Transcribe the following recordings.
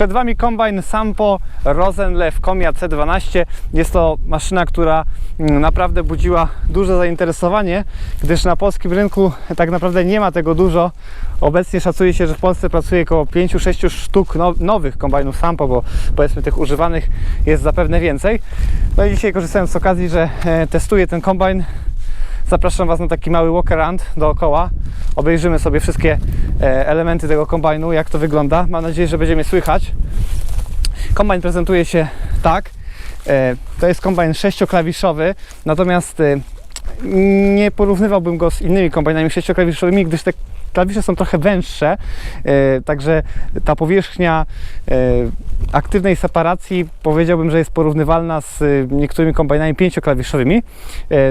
Przed Wami kombajn Sampo Rosenlew Komia C12. Jest to maszyna, która mm, naprawdę budziła duże zainteresowanie, gdyż na polskim rynku tak naprawdę nie ma tego dużo. Obecnie szacuje się, że w Polsce pracuje około 5-6 sztuk now- nowych kombajnów Sampo, bo powiedzmy tych używanych jest zapewne więcej. No i dzisiaj korzystając z okazji, że e, testuję ten kombajn, Zapraszam Was na taki mały walk around dookoła. Obejrzymy sobie wszystkie e, elementy tego kombajnu, jak to wygląda. Mam nadzieję, że będzie mnie słychać. Kombajn prezentuje się tak. E, To jest kombajn sześcioklawiszowy, natomiast e, nie porównywałbym go z innymi kombajnami sześcioklawiszowymi, gdyż te klawisze są trochę węższe, e, także ta powierzchnia e, aktywnej separacji powiedziałbym, że jest porównywalna z e, niektórymi kombajnami pięcioklawiszowymi.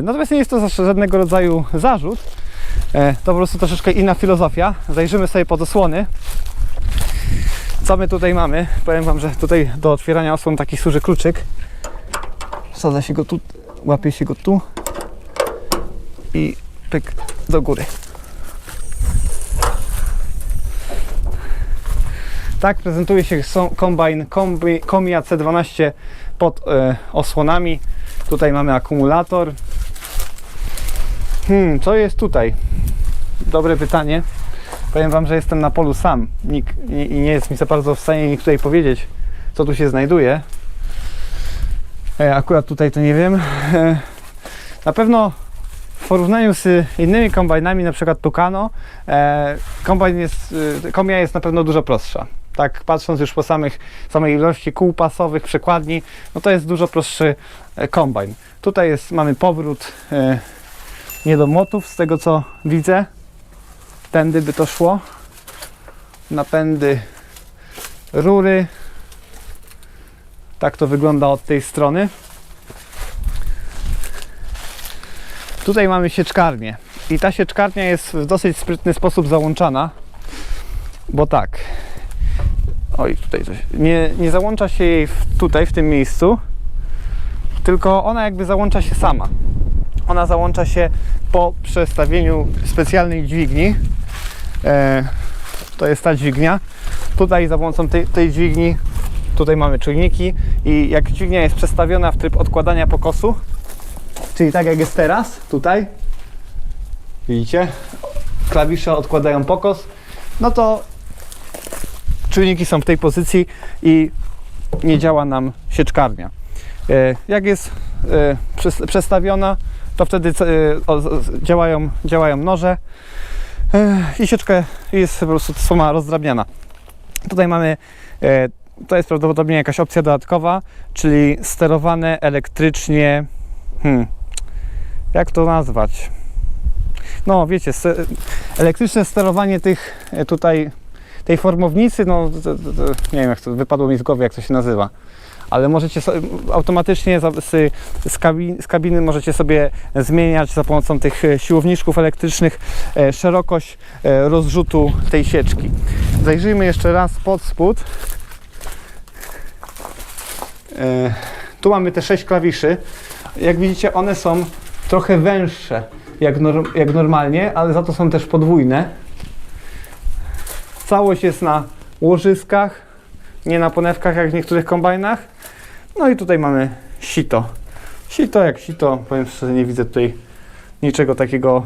Natomiast nie jest to żadnego rodzaju zarzut. To po prostu troszeczkę inna filozofia. Zajrzymy sobie pod osłony. Co my tutaj mamy? Powiem Wam, że tutaj do otwierania osłon taki służy kluczyk. Wsadza się go tu, łapie się go tu i pyk do góry. Tak prezentuje się kombajn kombi, Komia C12 pod e, osłonami. Tutaj mamy akumulator. Hmm, co jest tutaj? Dobre pytanie. Powiem Wam, że jestem na polu sam Nikt, i, i nie jest mi za bardzo w stanie nikt tutaj powiedzieć, co tu się znajduje. E, akurat tutaj to nie wiem. E, na pewno w porównaniu z innymi kombajnami, na przykład Tucano, e, kombajn jest, e, komia jest na pewno dużo prostsza. Tak, patrząc już po samych, samej ilości kół pasowych, przekładni, no to jest dużo prostszy e, kombajn. Tutaj jest, mamy powrót e, nie do młotów, z tego co widzę. Tędy by to szło. Napędy rury. Tak to wygląda od tej strony. Tutaj mamy sieczkarnię. I ta sieczkarnia jest w dosyć sprytny sposób załączana. Bo tak. Oj, tutaj coś. Nie, nie załącza się jej w, tutaj, w tym miejscu. Tylko ona jakby załącza się sama. Ona załącza się po przestawieniu specjalnej dźwigni. E, to jest ta dźwignia. Tutaj za pomocą tej, tej dźwigni tutaj mamy czujniki i jak dźwignia jest przestawiona w tryb odkładania pokosu, czyli tak jak jest teraz, tutaj, widzicie, klawisze odkładają pokos, no to czujniki są w tej pozycji i nie działa nam sieczkarnia. E, Jak jest e, przes- przestawiona, to wtedy e, działają, działają noże i sieczka jest po prostu sama rozdrabniana. Tutaj mamy, to jest prawdopodobnie jakaś opcja dodatkowa, czyli sterowane elektrycznie, hmm, jak to nazwać? No wiecie, elektryczne sterowanie tych tutaj, tej formownicy, no nie wiem jak to, wypadło mi z głowy jak to się nazywa ale możecie so, automatycznie z, z, kabin, z kabiny możecie sobie zmieniać za pomocą tych e, siłowniczków elektrycznych e, szerokość e, rozrzutu tej sieczki. Zajrzyjmy jeszcze raz pod spód. Tu mamy te sześć klawiszy. Jak widzicie, one są trochę węższe jak, norm, jak normalnie, ale za to są też podwójne. Całość jest na łożyskach, nie na ponewkach jak w niektórych kombajnach. No i tutaj mamy sito. Sito jak sito, powiem szczerze, nie widzę tutaj niczego takiego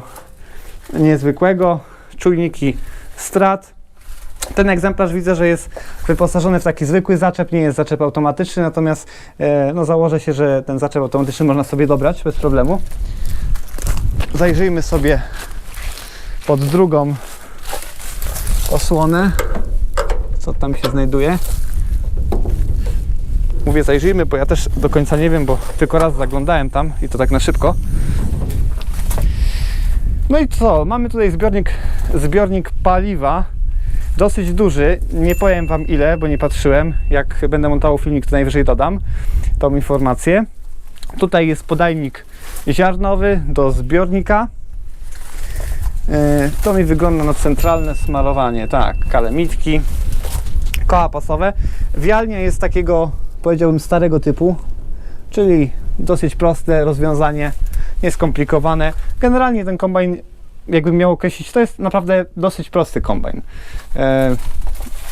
niezwykłego. Czujniki strat. Ten egzemplarz widzę, że jest wyposażony w taki zwykły zaczep, nie jest zaczep automatyczny, natomiast e, no, założę się, że ten zaczep automatyczny można sobie dobrać bez problemu. Zajrzyjmy sobie pod drugą osłonę, co tam się znajduje. Mówię, zajrzyjmy, bo ja też do końca nie wiem, bo tylko raz zaglądałem tam i to tak na szybko. No i co? Mamy tutaj zbiornik, zbiornik paliwa. Dosyć duży. Nie powiem Wam ile, bo nie patrzyłem. Jak będę montował filmik, to najwyżej dodam tą informację. Tutaj jest podajnik ziarnowy do zbiornika. Yy, To mi wygląda na centralne smarowanie. Tak, kalemitki koła pasowe. Wialnia jest takiego, powiedziałbym, starego typu, czyli dosyć proste rozwiązanie, nieskomplikowane. Generalnie ten kombajn, jakbym miał określić, to jest naprawdę dosyć prosty kombajn. E,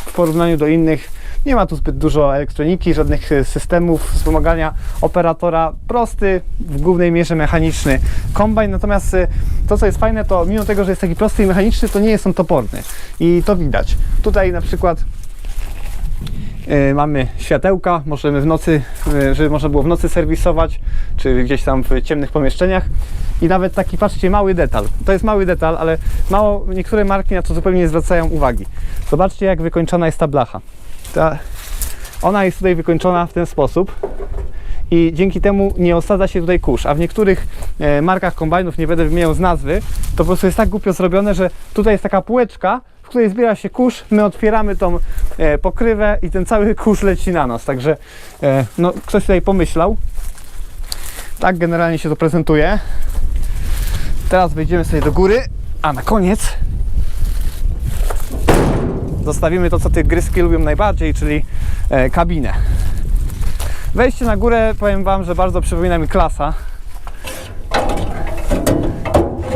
W porównaniu do innych, Nie ma tu zbyt dużo elektroniki, żadnych e, systemów wspomagania operatora. Prosty, w głównej mierze mechaniczny kombajn. Natomiast e, to, co jest fajne, to mimo tego, że jest taki prosty i mechaniczny, to nie jest on toporny. I to widać. Tutaj na przykład E, mamy światełka, możemy w nocy, żeby można było w nocy serwisować, czy gdzieś tam w ciemnych pomieszczeniach. I nawet taki, patrzcie, mały detal. To jest mały detal, ale mało, niektóre marki na to zupełnie nie zwracają uwagi. Zobaczcie, jak wykończona jest ta blacha. Ta, ona jest tutaj wykończona w ten sposób i dzięki temu nie osadza się tutaj kurz. A w niektórych e, markach kombajnów, nie będę wymieniał z nazwy, to po prostu jest tak głupio zrobione, że tutaj jest taka półeczka, w której zbiera się kurz, my otwieramy tą e, pokrywę i ten cały kurz leci na nas. Także e, no, ktoś tutaj pomyślał. Tak generalnie się to prezentuje. Teraz wejdziemy sobie do góry, a na koniec zostawimy to, co te gryzki lubią najbardziej, czyli e, kabinę. Wejście na górę, powiem Wam, że bardzo przypomina mi klasa.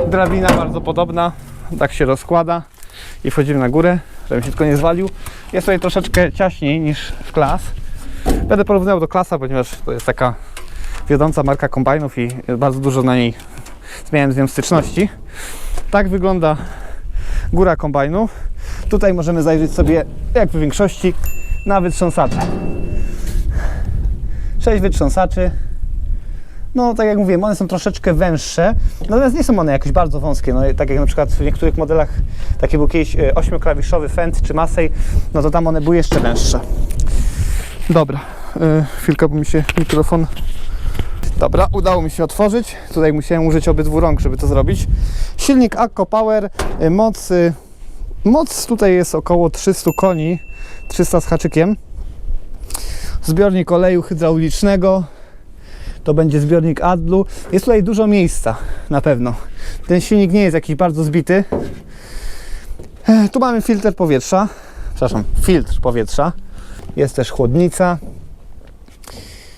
Drabina bardzo podobna, tak się rozkłada i wchodzimy na górę, żebym się tylko nie zwalił. Jest tutaj troszeczkę ciaśniej niż w klas. Będę porównywał do klasa, ponieważ to jest taka wiodąca marka kombajnów i bardzo dużo na niej miałem z nią styczności. Tak wygląda góra kombajnu. Tutaj możemy zajrzeć sobie, jak w większości, na wytrząsacze. 6 wytrząsaczy. No, tak jak mówiłem, one są troszeczkę węższe, natomiast nie są one jakieś bardzo wąskie. No, tak jak na przykład w niektórych modelach, taki był kiedyś 8-klawiszowy Fend czy Massey, no to tam one były jeszcze węższe. Dobra, yy, chwilkę, bo mi się mikrofon... Dobra, udało mi się otworzyć. Tutaj musiałem użyć obydwu rąk, żeby to zrobić. Silnik Akko Power, yy, moc, tutaj jest około 300 koni, 300 z haczykiem zbiornik oleju hydraulicznego, to będzie zbiornik AdBlue. Jest tutaj dużo miejsca, na pewno. Ten silnik nie jest jakiś bardzo zbity. Tu mamy filtr powietrza, przepraszam, filtr powietrza. Jest też chłodnica.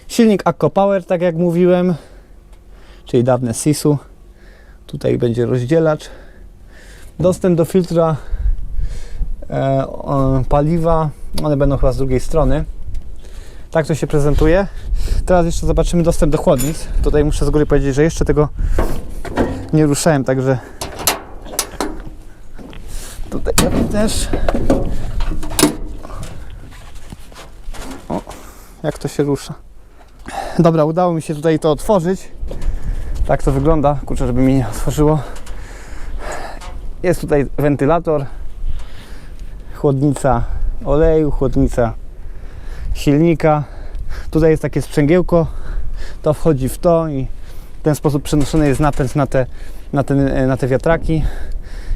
Silnik Akko Power, tak jak mówiłem, czyli dawne SIS-u. Tutaj będzie rozdzielacz. Dostęp do filtra paliwa. One będą chyba z drugiej strony. Tak to się prezentuje. Teraz jeszcze zobaczymy dostęp do chłodnic. Tutaj muszę z góry powiedzieć, że jeszcze tego nie ruszałem, także tutaj też. O, jak to się rusza. Dobra, udało mi się tutaj to otworzyć. Tak to wygląda. Kurczę, żeby mi nie otworzyło. Jest tutaj wentylator, chłodnica oleju, chłodnica silnika. Tutaj jest takie sprzęgiełko, to wchodzi w to i w ten sposób przenoszony jest napęd na te, na, ten, na te wiatraki.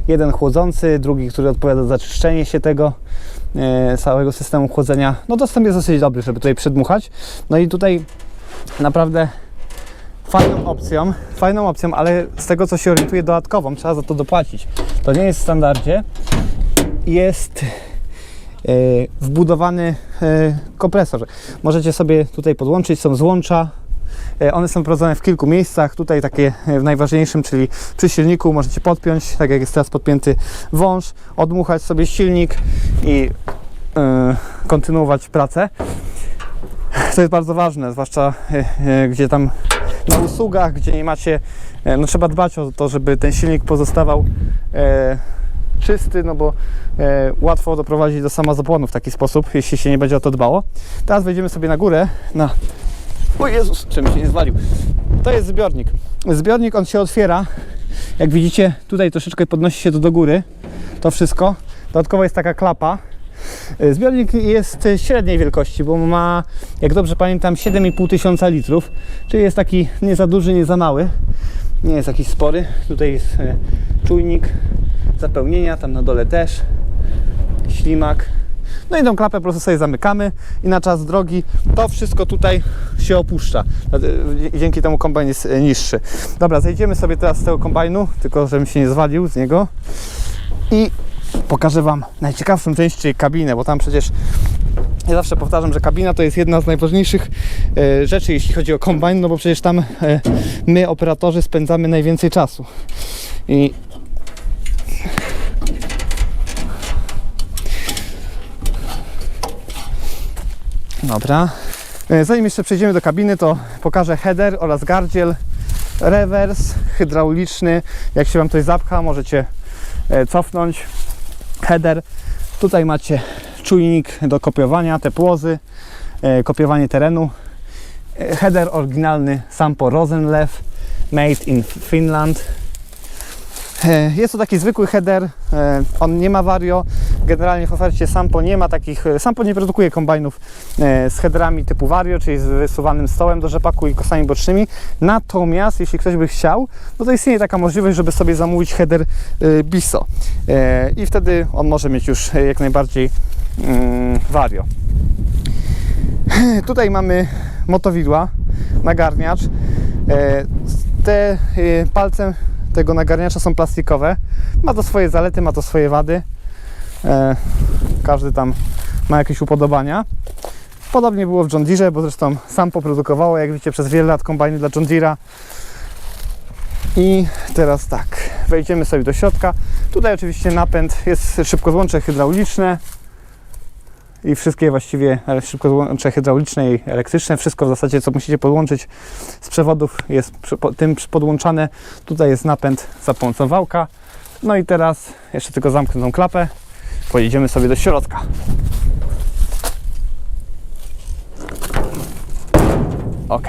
Jeden chłodzący, drugi, który odpowiada za czyszczenie się tego e, całego systemu chłodzenia. No dostęp jest dosyć dobry, żeby tutaj przedmuchać. No i tutaj naprawdę fajną opcją, fajną opcją, ale z tego co się orientuję dodatkową, trzeba za to dopłacić. To nie jest w standardzie. Jest e, wbudowany e, kompresor. Możecie sobie tutaj podłączyć, są złącza. E, One są prowadzone w kilku miejscach. Tutaj takie w najważniejszym, czyli przy silniku możecie podpiąć, tak jak jest teraz podpięty wąż, odmuchać sobie silnik i kontynuować pracę. To jest bardzo ważne, zwłaszcza gdzie tam na usługach, gdzie nie macie, no trzeba dbać o to, żeby ten silnik pozostawał czysty, no bo e, łatwo doprowadzić do samozapłonu w taki sposób, jeśli się nie będzie o to dbało. Teraz wejdziemy sobie na górę, na... O Jezus, czym się nie zwalił. To jest zbiornik. Zbiornik, on się otwiera, jak widzicie, tutaj troszeczkę podnosi się to do góry, to wszystko. Dodatkowo jest taka klapa, E, Zbiornik jest średniej wielkości, bo ma, jak dobrze pamiętam, 7,5 tysiąca litrów, czyli jest taki nie za duży, nie za mały, nie jest jakiś spory. Tutaj jest e, czujnik zapełnienia, tam na dole też, ślimak. No i tą klapę po prostu sobie zamykamy i na czas drogi to wszystko tutaj się opuszcza. Dzięki temu kombajn jest e, niższy. Dobra, zejdziemy sobie teraz z tego kombajnu, tylko żebym się nie zwalił z niego i pokażę Wam najciekawszą część, czyli kabinę, bo tam przecież ja zawsze powtarzam, że kabina to jest jedna z najważniejszych e, rzeczy, jeśli chodzi o kombajn, no bo przecież tam e, my, operatorzy, spędzamy najwięcej czasu. I Dobra. E, Zanim jeszcze przejdziemy do kabiny, to pokażę header oraz gardziel, rewers hydrauliczny. Jak się Wam coś zapcha, możecie e, cofnąć. Header. Tutaj macie czujnik do kopiowania, te płozy, e, kopiowanie terenu. Header oryginalny Sampo Rosenlew, made in Finland. E, Jest to taki zwykły header, e, on nie ma vario. Generalnie w ofercie Sampo nie ma takich, e, Sampo nie produkuje kombajnów z headerami typu vario, czyli z wysuwanym stołem do rzepaku i kosami bocznymi. Natomiast jeśli ktoś by chciał, no to istnieje taka możliwość, żeby sobie zamówić header Biso. I wtedy on może mieć już jak najbardziej mm, vario. Tutaj mamy motowidła, nagarniacz. Te e, palce tego nagarniacza są plastikowe. Ma to swoje zalety, ma to swoje wady. E, Każdy tam ma jakieś upodobania. Podobnie było w John Deere, bo zresztą sam poprodukowało, jak widzicie, przez wiele lat kombajny dla John Deere'a. I teraz tak, wejdziemy sobie do środka. Tutaj oczywiście napęd jest szybkozłącze hydrauliczne i wszystkie właściwie e, szybkozłącze hydrauliczne i elektryczne, wszystko w zasadzie co musicie podłączyć z przewodów jest tym podłączane. Tutaj jest napęd za pomocą wałka. No i teraz jeszcze tylko zamknę tą klapę. Pojedziemy sobie do środka. Ok.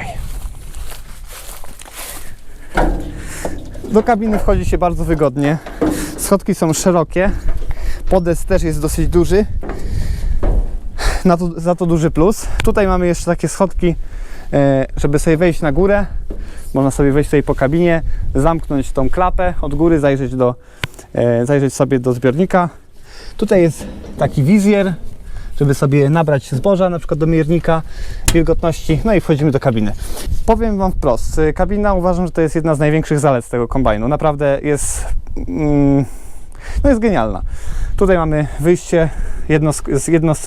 Do kabiny wchodzi się bardzo wygodnie. Schodki są szerokie. Podest też jest dosyć duży na to, za to duży plus. Tutaj mamy jeszcze takie schodki, e, żeby sobie wejść na górę. Można sobie wejść sobie po kabinie, zamknąć tą klapę od góry, zajrzeć, do, e, zajrzeć sobie do zbiornika. Tutaj jest taki wizjer, żeby sobie nabrać zboża, na przykład do miernika wilgotności, no i wchodzimy do kabiny. Powiem Wam wprost, y, kabina uważam, że to jest jedna z największych zalet tego kombajnu. Naprawdę jest, mm, no jest genialna. Tutaj mamy wyjście, jedno z, jedno z,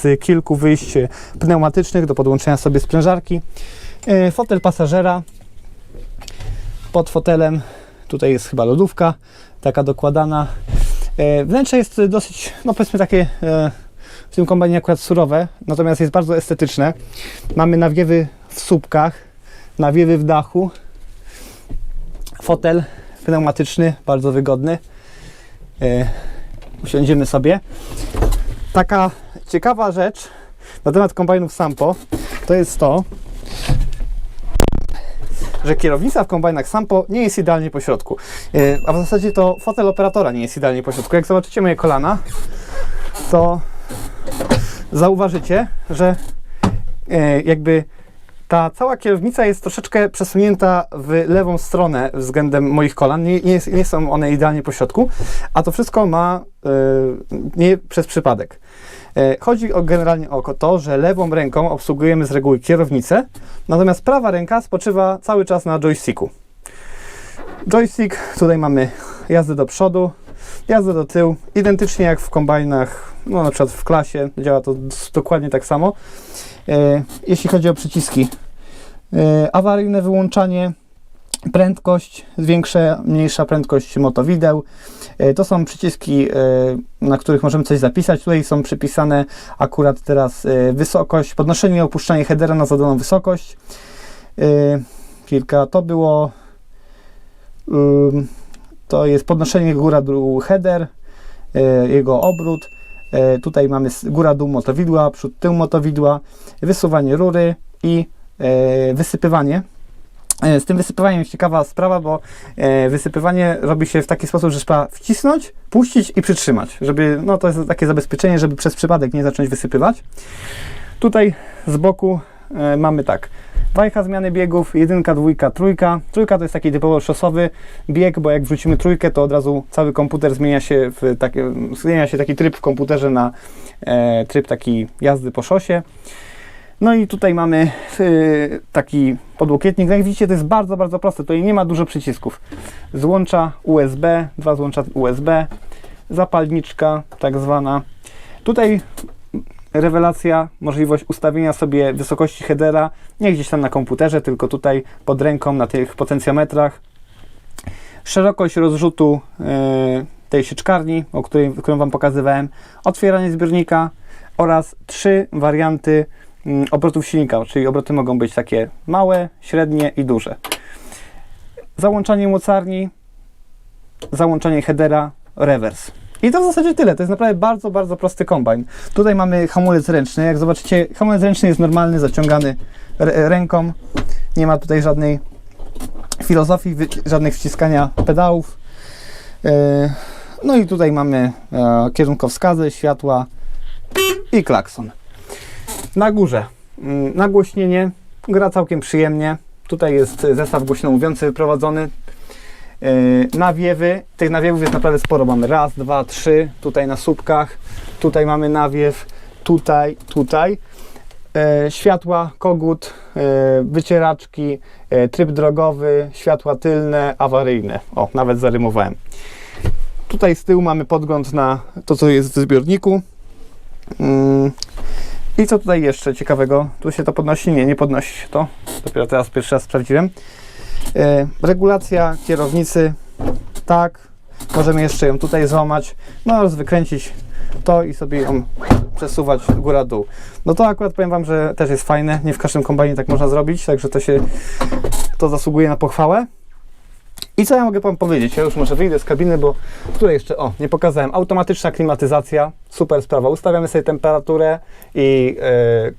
z kilku wyjść pneumatycznych do podłączenia sobie sprężarki. E, Fotel pasażera. Pod fotelem tutaj jest chyba lodówka, taka dokładana. E, Wnętrze jest dosyć, no powiedzmy takie e, w tym kombajnie akurat surowe, natomiast jest bardzo estetyczne. Mamy nawiewy w słupkach, nawiewy w dachu. Fotel pneumatyczny, bardzo wygodny. E, usiądziemy sobie. Taka ciekawa rzecz na temat kombajnów Sampo to jest to, że kierownica w kombajnach Sampo nie jest idealnie po środku. E, A w zasadzie to fotel operatora nie jest idealnie po środku. Jak zobaczycie moje kolana, to zauważycie, że e, jakby ta cała kierownica jest troszeczkę przesunięta w lewą stronę względem moich kolan. Nie, nie, nie są one idealnie po środku, a to wszystko ma e, nie przez przypadek. E, Chodzi o, generalnie o to, że lewą ręką obsługujemy z reguły kierownicę, natomiast prawa ręka spoczywa cały czas na joysticku. Joystick, tutaj mamy jazdę do przodu, jazdę do tyłu, identycznie jak w kombajnach, no na przykład w klasie, działa to dokładnie tak samo. E, jeśli chodzi o przyciski, e, awaryjne wyłączanie, prędkość, większa, mniejsza prędkość motowideł. E, To są przyciski, na których możemy coś zapisać. Tutaj są przypisane akurat teraz wysokość, podnoszenie i opuszczanie headera na zadaną wysokość. Kilka to było. To jest podnoszenie góra dół header, jego obrót. E, Tutaj mamy góra dół motowidła, przód tył motowidła, wysuwanie rury i e, wysypywanie. E, Z tym wysypywaniem jest ciekawa sprawa, bo wysypywanie robi się w taki sposób, że trzeba wcisnąć, puścić i przytrzymać, żeby, no to jest takie zabezpieczenie, żeby przez przypadek nie zacząć wysypywać. Tutaj z boku mamy tak, wajcha zmiany biegów, jedynka, dwójka, trójka. Trójka to jest taki typowo szosowy bieg, bo jak wrzucimy trójkę, to od razu cały komputer zmienia się w taki, zmienia się taki tryb w komputerze na e, tryb taki jazdy po szosie. No i tutaj mamy y, taki podłokietnik. No jak widzicie, to jest bardzo, bardzo proste. Tutaj nie ma dużo przycisków. Złącza USB, dwa złącza USB, zapalniczka tak zwana. Tutaj rewelacja, możliwość ustawienia sobie wysokości headera, nie gdzieś tam na komputerze, tylko tutaj pod ręką na tych potencjometrach. Szerokość rozrzutu y, tej sieczkarni, o której, którą Wam pokazywałem, otwieranie zbiornika oraz trzy warianty mm, obrotów silnika, czyli obroty mogą być takie małe, średnie i duże. Załączanie mocarni, załączanie headera, rewers. I to w zasadzie tyle. To jest naprawdę bardzo, bardzo prosty kombajn. Tutaj mamy hamulec ręczny. Jak zobaczycie, hamulec ręczny jest normalny, zaciągany ręką. Nie ma tutaj żadnej filozofii, żadnych wciskania pedałów. Yy, No i tutaj mamy e, kierunkowskazy, światła i klakson. Na górze mm, nagłośnienie, gra całkiem przyjemnie. Tutaj jest zestaw głośnomówiący wyprowadzony. Yy, nawiewy, tych nawiewów jest naprawdę sporo. Mamy raz, dwa, trzy, tutaj na słupkach, tutaj mamy nawiew, tutaj, tutaj. E, światła, kogut, e, wycieraczki, e, tryb drogowy, światła tylne, awaryjne. O, nawet zarymowałem. Tutaj z tyłu mamy podgląd na to, co jest w zbiorniku. Mm. I co tutaj jeszcze ciekawego? Tu się to podnosi? Nie, nie podnosi się to. Dopiero teraz pierwszy raz sprawdziłem. E, regulacja kierownicy. Tak. Możemy jeszcze ją tutaj złamać. No oraz wykręcić to i sobie ją przesuwać góra-dół. No to akurat powiem Wam, że też jest fajne. Nie w każdym kombajnie tak można zrobić, także to się to zasługuje na pochwałę. I co ja mogę Wam powiedzieć? Ja już może wyjdę z kabiny, bo tutaj jeszcze, o, nie pokazałem. Automatyczna klimatyzacja, super sprawa. Ustawiamy sobie temperaturę i e,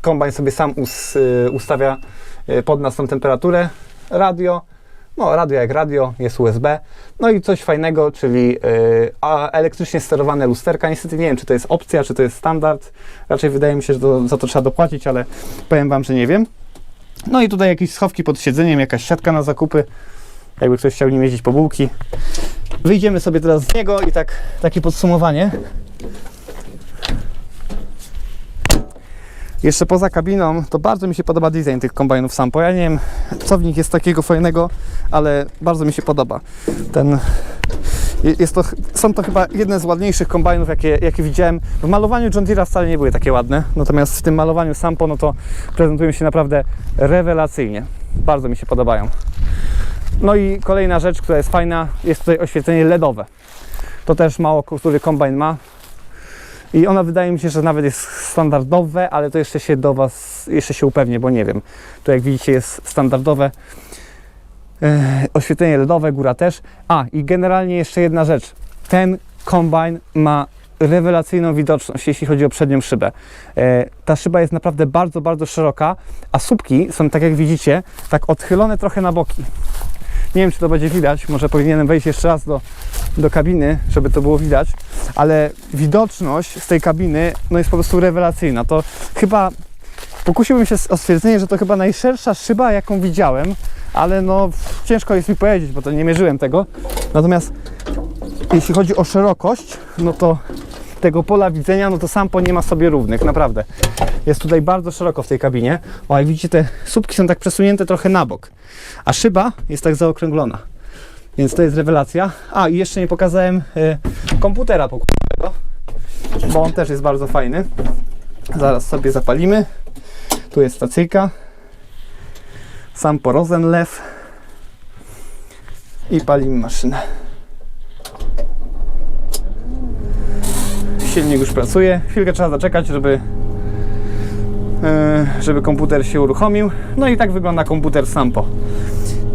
kombajn sobie sam us, e, ustawia pod nas tą temperaturę. Radio, no radio jak radio, jest USB. No i coś fajnego, czyli a elektrycznie sterowane lusterka. Niestety nie wiem, czy to jest opcja, czy to jest standard. Raczej wydaje mi się, że to, za to trzeba dopłacić, ale powiem Wam, że nie wiem. No i tutaj jakieś schowki pod siedzeniem, jakaś siatka na zakupy jakby ktoś chciał nim jeździć po bułki. Wyjdziemy sobie teraz z niego i tak takie podsumowanie. Jeszcze poza kabiną, to bardzo mi się podoba design tych kombajnów Sampo. Ja nie wiem, co w nich jest takiego fajnego, ale bardzo mi się podoba. Ten, jest to, są to chyba jedne z ładniejszych kombajnów, jakie, jakie widziałem. W malowaniu John Deere'a wcale nie były takie ładne, natomiast w tym malowaniu Sampo, no to prezentują się naprawdę rewelacyjnie. Bardzo mi się podobają. No i kolejna rzecz, która jest fajna, jest tutaj oświetlenie LEDowe. To też mało który kombajn ma. I ona wydaje mi się, że nawet jest standardowe, ale to jeszcze się do Was, jeszcze się upewnię, bo nie wiem. Tu jak widzicie jest standardowe e, oświetlenie LEDowe, góra też. A i generalnie jeszcze jedna rzecz. Ten kombajn ma rewelacyjną widoczność, jeśli chodzi o przednią szybę. E, ta szyba jest naprawdę bardzo, bardzo szeroka, a słupki są, tak jak widzicie, tak odchylone trochę na boki. Nie wiem, czy to będzie widać, może powinienem wejść jeszcze raz do, do kabiny, żeby to było widać, ale widoczność z tej kabiny no jest po prostu rewelacyjna. To chyba pokusiłbym się o stwierdzenie, że to chyba najszersza szyba, jaką widziałem, ale no ciężko jest mi powiedzieć, bo to nie mierzyłem tego. Natomiast jeśli chodzi o szerokość, no to tego pola widzenia, no to Sampo nie ma sobie równych, naprawdę. Jest tutaj bardzo szeroko w tej kabinie. O, jak widzicie, te słupki są tak przesunięte trochę na bok, a szyba jest tak zaokrąglona. Więc to jest rewelacja. A, i jeszcze nie pokazałem e, komputera pokładowego, bo on też jest bardzo fajny. Zaraz sobie zapalimy. Tu jest stacyjka. Sampo Rosenlew. I palimy maszynę. Silnik już pracuje. Chwilkę trzeba zaczekać, żeby, e, żeby komputer się uruchomił. No i tak wygląda komputer Sampo.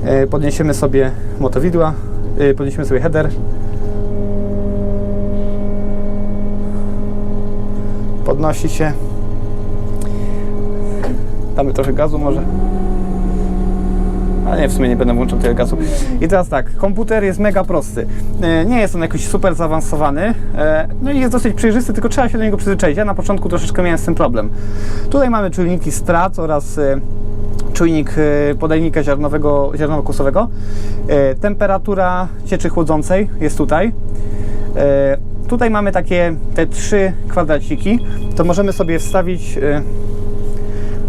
E, Podniesiemy sobie motowidła, e, podniesiemy sobie header. Podnosi się. Damy trochę gazu może. Ale nie, w sumie nie będę włączał tego gazu. I teraz tak, komputer jest mega prosty. E, Nie jest on jakoś super zaawansowany, e, no i jest dosyć przejrzysty, tylko trzeba się do niego przyzwyczaić. Ja na początku troszeczkę miałem z tym problem. Tutaj mamy czujniki strat oraz e, czujnik podajnika ziarnowego, ziarnowo-kłosowego. E, Temperatura cieczy chłodzącej jest tutaj. Tutaj mamy takie te trzy kwadraciki, to możemy sobie wstawić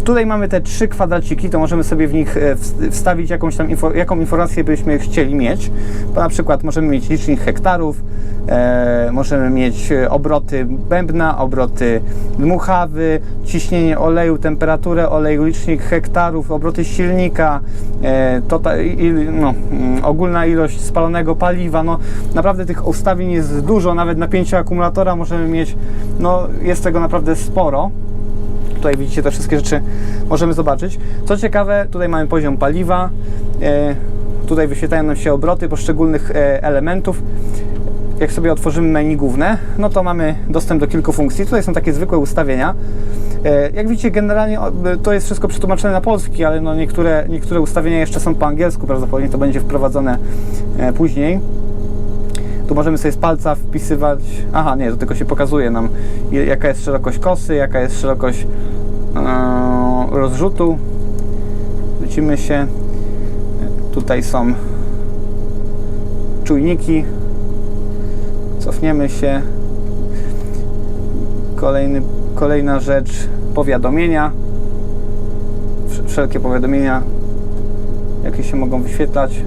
Tutaj mamy te trzy kwadraciki, to możemy sobie w nich e, ws- wstawić jakąś tam info, jaką informację byśmy chcieli mieć. Bo na przykład możemy mieć licznik hektarów, e, możemy mieć e, obroty bębna, obroty dmuchawy, ciśnienie oleju, temperaturę oleju, licznik hektarów, obroty silnika, e, tota, i, no, mm, ogólna ilość spalonego paliwa. No, naprawdę tych ustawień jest dużo, nawet napięcie akumulatora możemy mieć, no jest tego naprawdę sporo. Tutaj widzicie te wszystkie rzeczy możemy zobaczyć. Co ciekawe, tutaj mamy poziom paliwa, e, tutaj wyświetlają nam się obroty poszczególnych e, elementów. Jak sobie otworzymy menu główne, no to mamy dostęp do kilku funkcji. Tutaj są takie zwykłe ustawienia. E, Jak widzicie, generalnie to jest wszystko przetłumaczone na polski, ale no niektóre, niektóre ustawienia jeszcze są po angielsku, prawdopodobnie to będzie wprowadzone później. Tu możemy sobie z palca wpisywać. Aha, nie, to tylko się pokazuje nam, jaka jest szerokość kosy, jaka jest szerokość e, rozrzutu. Wrócimy się. Tutaj są czujniki. Cofniemy się. Kolejny, kolejna rzecz, powiadomienia. Wsz- Wszelkie powiadomienia, jakie się mogą wyświetlać.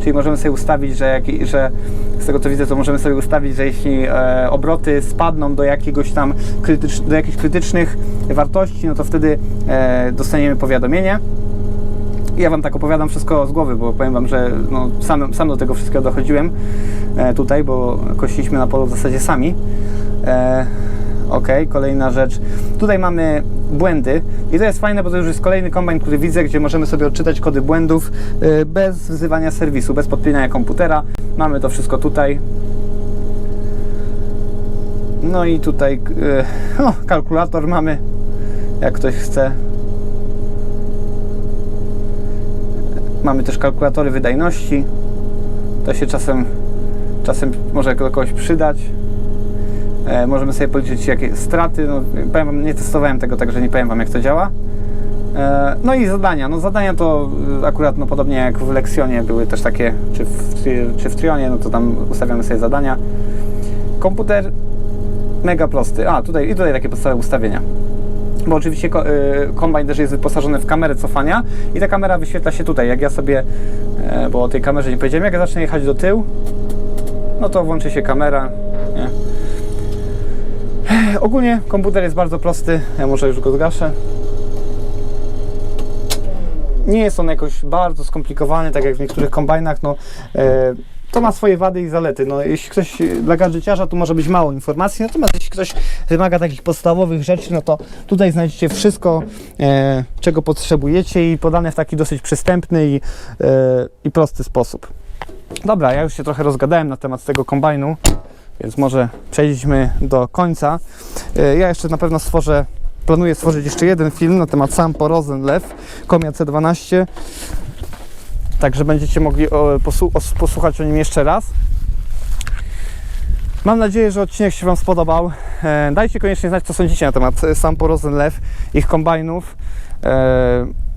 Czyli możemy sobie ustawić, że, jak, że z tego co widzę, to możemy sobie ustawić, że jeśli e, obroty spadną do jakiegoś tam krytycz, do jakichś krytycznych wartości, no to wtedy e, dostaniemy powiadomienie. Ja Wam tak opowiadam wszystko z głowy, bo powiem Wam, że no, sam, sam do tego wszystkiego dochodziłem e, tutaj, bo kościliśmy na polu w zasadzie sami. E, ok, kolejna rzecz. Tutaj mamy błędy i to jest fajne, bo to już jest kolejny kombajn, który widzę, gdzie możemy sobie odczytać kody błędów e, bez wzywania serwisu, bez podpinania komputera. Mamy to wszystko tutaj. No i tutaj e, o, kalkulator mamy, jak ktoś chce. Mamy też kalkulatory wydajności. To się czasem, czasem może do kogoś przydać. E, możemy sobie policzyć jakie straty. No, powiem wam, nie testowałem tego, także nie powiem Wam jak to działa. E, no i zadania. No zadania to y, akurat no, podobnie jak w Leksionie były też takie, czy w, czy w Trionie, no to tam ustawiamy sobie zadania. Komputer mega prosty. A, tutaj i tutaj takie podstawowe ustawienia bo oczywiście ko- kombajn też jest wyposażony w kamerę cofania i ta kamera wyświetla się tutaj. Jak ja sobie, e, bo o tej kamerze nie powiedziałem, jak ja zacznę jechać do tyłu, no to włączy się kamera. Nie? Ogólnie komputer jest bardzo prosty, ja może już go zgaszę. Nie jest on jakoś bardzo skomplikowany, tak jak w niektórych kombajnach. No, e, to ma swoje wady i zalety. No, jeśli ktoś e, dla gadżeciarza, tu może być mało informacji, natomiast jeśli ktoś wymaga takich podstawowych rzeczy, no to tutaj znajdziecie wszystko, e, czego potrzebujecie i podane w taki dosyć przystępny i, e, i prosty sposób. Dobra, ja już się trochę rozgadałem na temat tego kombajnu, więc może przejdźmy do końca. E, Ja jeszcze na pewno stworzę, planuję stworzyć jeszcze jeden film na temat Sampo Rosenlew, Komia C12. Także będziecie mogli posłuchać o nim jeszcze raz. Mam nadzieję, że odcinek się Wam spodobał. E, dajcie koniecznie znać, co sądzicie na temat e, Sampo Rosenlew, ich kombajnów.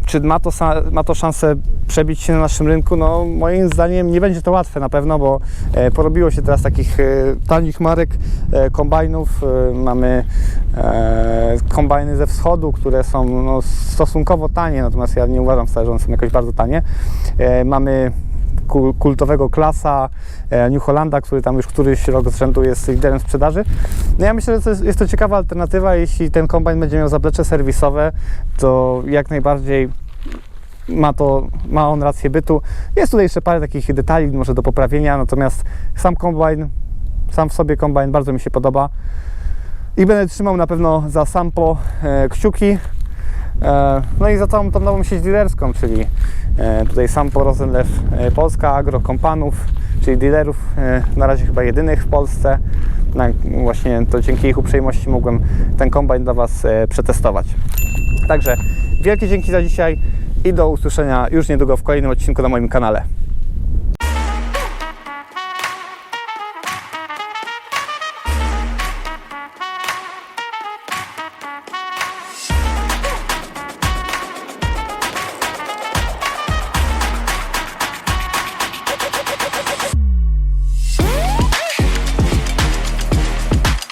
Czy ma to, ma to szansę przebić się na naszym rynku? No, moim zdaniem nie będzie to łatwe na pewno, bo e, porobiło się teraz takich e, tanich marek e, kombajnów. Mamy kombajny ze wschodu, które są no, stosunkowo tanie, natomiast ja nie uważam wcale, że one są jakoś bardzo tanie. Mamy kultowego klasa e, New Hollanda, który tam już któryś rok z rzędu jest liderem sprzedaży. No ja myślę, że to jest, jest to ciekawa alternatywa, jeśli ten kombajn będzie miał zaplecze serwisowe, to jak najbardziej ma, to, ma on rację bytu. Jest tutaj jeszcze parę takich detali może do poprawienia, natomiast sam kombajn, sam w sobie kombajn bardzo mi się podoba i będę trzymał na pewno za Sampo e, kciuki. E, No i za całą tą nową sieć dealerską, czyli e, tutaj Sampo Rosenlew e, Polska, Agro Kompanów, czyli dealerów na razie chyba jedynych w Polsce. Na, właśnie to dzięki ich uprzejmości mogłem ten kombajn dla Was przetestować. Także wielkie dzięki za dzisiaj i do usłyszenia już niedługo w kolejnym odcinku na moim kanale.